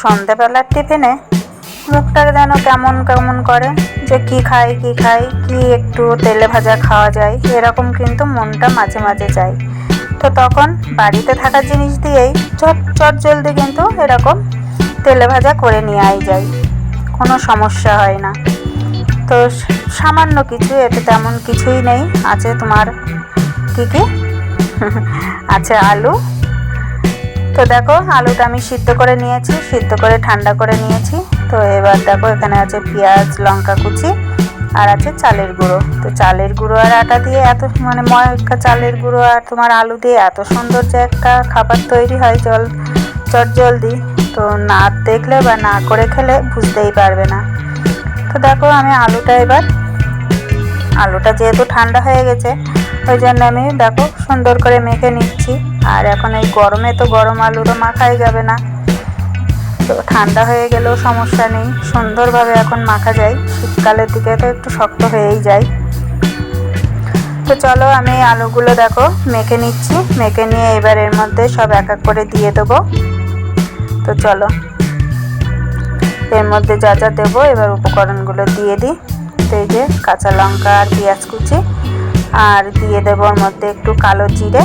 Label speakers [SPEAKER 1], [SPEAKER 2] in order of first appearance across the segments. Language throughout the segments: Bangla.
[SPEAKER 1] সন্ধেবেলার টিফিনে মুখটা যেন কেমন কেমন করে যে কি খাই কি খাই কি একটু তেলে ভাজা খাওয়া যায়, এরকম কিন্তু মনটা মাঝে মাঝে চায় তো তখন বাড়িতে থাকা জিনিস দিয়েই চট চট জলদি কিন্তু এরকম তেলে ভাজা করে নেওয়াই যায়। কোনো সমস্যা হয় না। তো সামান্য কিছু, এতে তেমন কিছুই নেই। আছে তোমার কি কি? আছে আলু তো দেখো, আলুটা আমি সিদ্ধ করে নিয়েছি, সিদ্ধ করে ঠান্ডা করে নিয়েছি। তো এবার দেখো, এখানে আছে পেঁয়াজ, লঙ্কা কুচি, আর আছে চালের গুঁড়ো। তো চালের গুঁড়ো আর আটা দিয়ে এত মানে ময়কা চালের গুঁড়ো আর তোমার আলু দিয়ে এত সুন্দর যে একটা খাবার তৈরি হয় জল, চট জলদি। তো না দেখলে বা না করে খেলে বুঝতেই পারবে না। তো দেখো, আমি আলুটা এবার, আলুটা যেহেতু ঠান্ডা হয়ে গেছে, ওই জন্য আমি দেখো সুন্দর করে মেখে নিচ্ছি। আর এখন এই গরমে তো গরম আলুরও মাখাই যাবে না। তো ঠান্ডা হয়ে গেলেও সমস্যা নেই। সুন্দরভাবে এখন মাখা যায়। শীতকালের দিকে তো একটু শক্ত হয়েই যায়। তো চলো আমি আলুগুলো দেখো, মেখে নিচ্ছি। মেখে নিয়ে এবার এর মধ্যে সব এক এক করে দিয়ে দেবো। তো চলো, এর মধ্যে যা যা দেবো এবার উপকরণগুলো দিয়ে দিই। তো এই যে কাঁচা লঙ্কা আর পেঁয়াজ কুচি। আর দিয়ে দেবো ওর মধ্যে একটু কালো জিরে।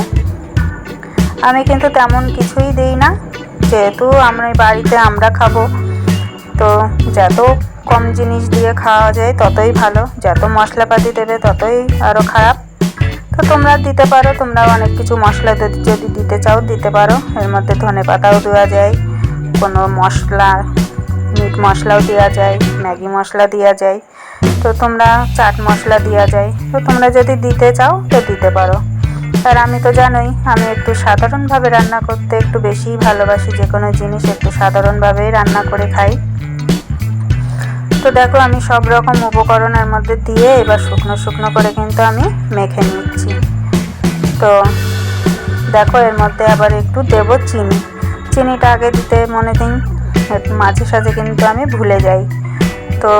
[SPEAKER 1] আমি কিন্তু তেমন কিছুই দিই না। যেহেতু আমরা বাড়িতে আমরা খাব, তো যত কম জিনিস দিয়ে খাওয়া যায় ততই ভালো। যত মশলাপাতি দেবে ততই আরও খারাপ। তো তোমরা দিতে পারো তোমরা অনেক কিছু মশলা যদি দিতে চাও দিতে পারো। এর মধ্যে ধনে পাতাও দেওয়া যায়, কোনো মশলা, মিট মশলাও দেওয়া যায়, ম্যাগি মশলা দেওয়া যায়। তো তোমরা চাট মশলা দেওয়া যায়। তো তোমরা যদি দিতে চাও তো দিতে পারো। আর আমি তো জানোই, আমি একটু সাধারণভাবে রান্না করতে একটু বেশিই ভালোবাসি, যে কোনো জিনিস একটু সাধারণভাবেই রান্না করে খাই। তো দেখো, আমি সব রকম উপকরণের মধ্যে দিয়ে এবার শুকনো শুকনো করে কিন্তু আমি মেখে নিচ্ছি। তো দেখো, এর মধ্যে আবার একটু দেব চিনি। চিনিটা আগে দিতে মনে দিন মাঝে সাঝে কিন্তু আমি ভুলে যাই। তো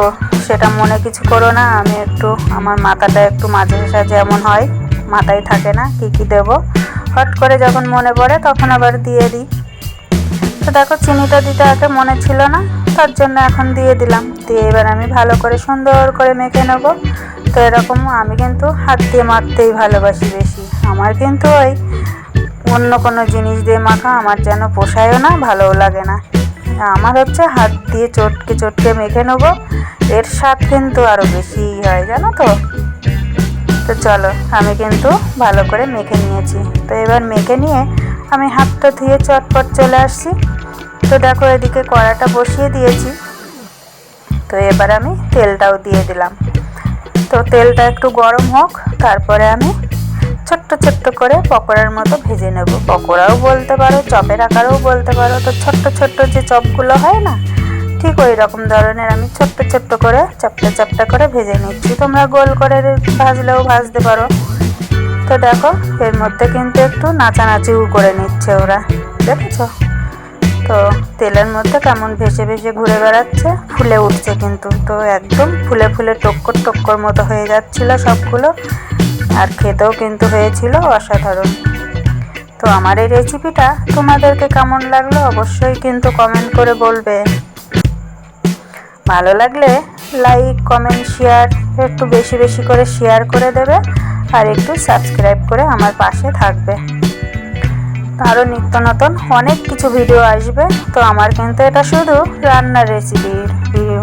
[SPEAKER 1] সেটা মনে কিছু করো না, আমি একটু, আমার মাথাটা একটু মাঝে সাঝে এমন হয় মাথায় থাকে না, কি কি দেব। হট করে যখন মনে পড়ে তখন আবার দিয়ে দিই। তো দেখো, চিনিটা দিতে আগে মনে ছিল না, তার জন্য এখন দিয়ে দিলাম। দিয়ে এবার আমি ভালো করে সুন্দর করে মেখে নেব। তো এরকম আমি কিন্তু হাত দিয়ে মাখতেই ভালোবাসি বেশি। আমার কিন্তু ওই অন্য কোনো জিনিস দিয়ে মাখা আমার যেন পোষায়ও না, ভালোও লাগে না। আমার হচ্ছে হাত দিয়ে চটকে চটকে মেখে নেব। এর স্বাদ কিন্তু আরও বেশিই হয়, জানো তো? তো চলো, আমি কিন্তু ভালো করে মেখে নিয়েছি। তো এবার মেখে নিয়ে আমি হাতটা ধুয়ে চটপট চলে আসছি। তো দেখো এদিকে কড়াটা বসিয়ে দিয়েছি। তো এবার আমি তেলটাও দিয়ে দিলাম। তো তেলটা একটু গরম হোক, তারপরে আমি ছোট্ট ছোট্ট করে পকোড়ার মতো ভেজে নেব। পকোড়াও বলতে পারো, চপের আকারেও বলতে পারো। তো ছোট্ট ছোট্ট যে চপগুলো হয় না ঠিক ওই রকম ধরনের। আমি ছোট্ট ছোট্ট করে, চাপটা চাপটা করে ভেজে নিচ্ছি। তোমরা গোল করে ভাজলেও ভাজতে পারো। তো দেখো, এর মধ্যে কিন্তু একটু নাচানাচিও করে নিচ্ছে ওরা। দেখেছ? তো তেলের মধ্যে কেমন ভেসে ভেসে ঘুরে বেড়াচ্ছে, ফুলে উঠছে কিন্তু। তো একদম ফুলে ফুলে টক্কর টক্কর মতো হয়ে যাচ্ছিল সবগুলো। আর খেতেও কিন্তু হয়েছিল অসাধারণ। তো আমার এই রেসিপিটা তোমাদেরকে কেমন লাগল অবশ্যই কিন্তু কমেন্ট করে বলবে। ভালো লাগলে লাইক কমেন্ট শেয়ার একটু বেশি বেশি করে শেয়ার করে দেবে আর একটু সাবস্ক্রাইব করে আমার পাশে থাকবে। আরও নিত্য নতুন অনেক কিছু ভিডিও আসবে, তো আমার কিন্তু এটা শুধু রান্নার রেসিপির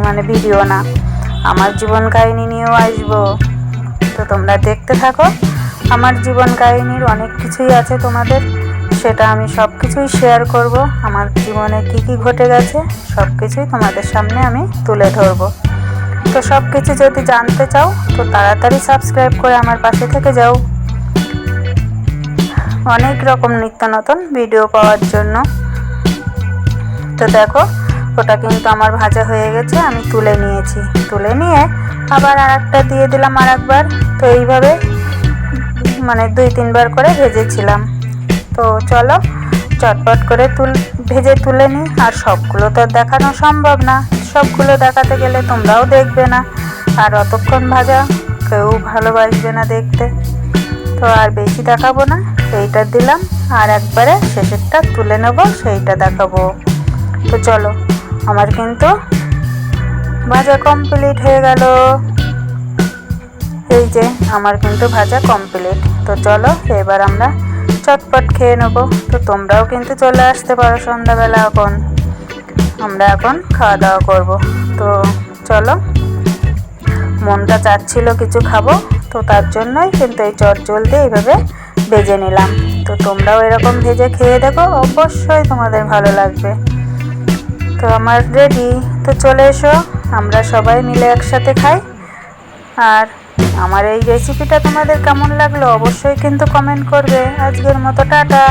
[SPEAKER 1] মানে ভিডিও না, আমার জীবন কাহিনী নিয়েও আসব। তো তোমরা দেখতে থাকো, আমার জীবন কাহিনীর অনেক কিছুই আছে তোমাদের। সেটা আমি সব কিছুই শেয়ার করব। আমার জীবনে কি কি ঘটে গেছে সব কিছুই তোমাদের সামনে আমি তুলে ধরবো। তো সব কিছু যদি জানতে চাও, তো তাড়াতাড়ি সাবস্ক্রাইব করে আমার পাশে থেকে যাও। অনেক রকম নিত্য নতুন ভিডিও পাওয়ার জন্য। তো দেখো, ওটা কিন্তু আমার ভাজা হয়ে গেছে, আমি তুলে নিয়েছি। তুলে নিয়ে আবার আর একটা দিয়ে দিলাম আর একবার তো এইভাবে মানে দুই তিনবার করে ভেজেছিলাম। তো চলো, চটপট করে তুল, ভেজে তুলে নিই আর সবগুলো তো দেখানো সম্ভব না। সবগুলো দেখাতে গেলে তোমরাও দেখবে না। আর অতক্ষণ ভাজা, কেউ ভালোবাসবে না দেখতে। তো আর বেশি দেখাবো না, এইটা দিলাম। আর একবারে শেষেরটা তুলে নেব, সেইটা দেখাবো। তো চলো, আমার কিন্তু ভাজা কমপ্লিট হয়ে গেল। এই যে, আমার কিন্তু ভাজা কমপ্লিট তো চলো, এবার আমরা চটপট খেয়ে নেব। তো তোমরাও কিন্তু চলে আসতে পারো সন্ধ্যাবেলা এখন। আমরা এখন খাওয়া দাওয়া করব। তো চলো, মনটা চাচ্ছিল কিছু খাব, তো তার জন্যই কিন্তু এই চট জলদি এইভাবে ভেজে নিলাম। তো তোমরাও এরকম ভেজে খেয়ে দেখো, অবশ্যই তোমাদের ভালো লাগবে। তো আমার রেডি তো চলে এসো, আমরা সবাই মিলে একসাথে খাই। আর আমার এই রেসিপিটা তোমাদের কেমন লাগল অবশ্যই কিন্তু কমেন্ট করবে। আজকের মতো টাটা।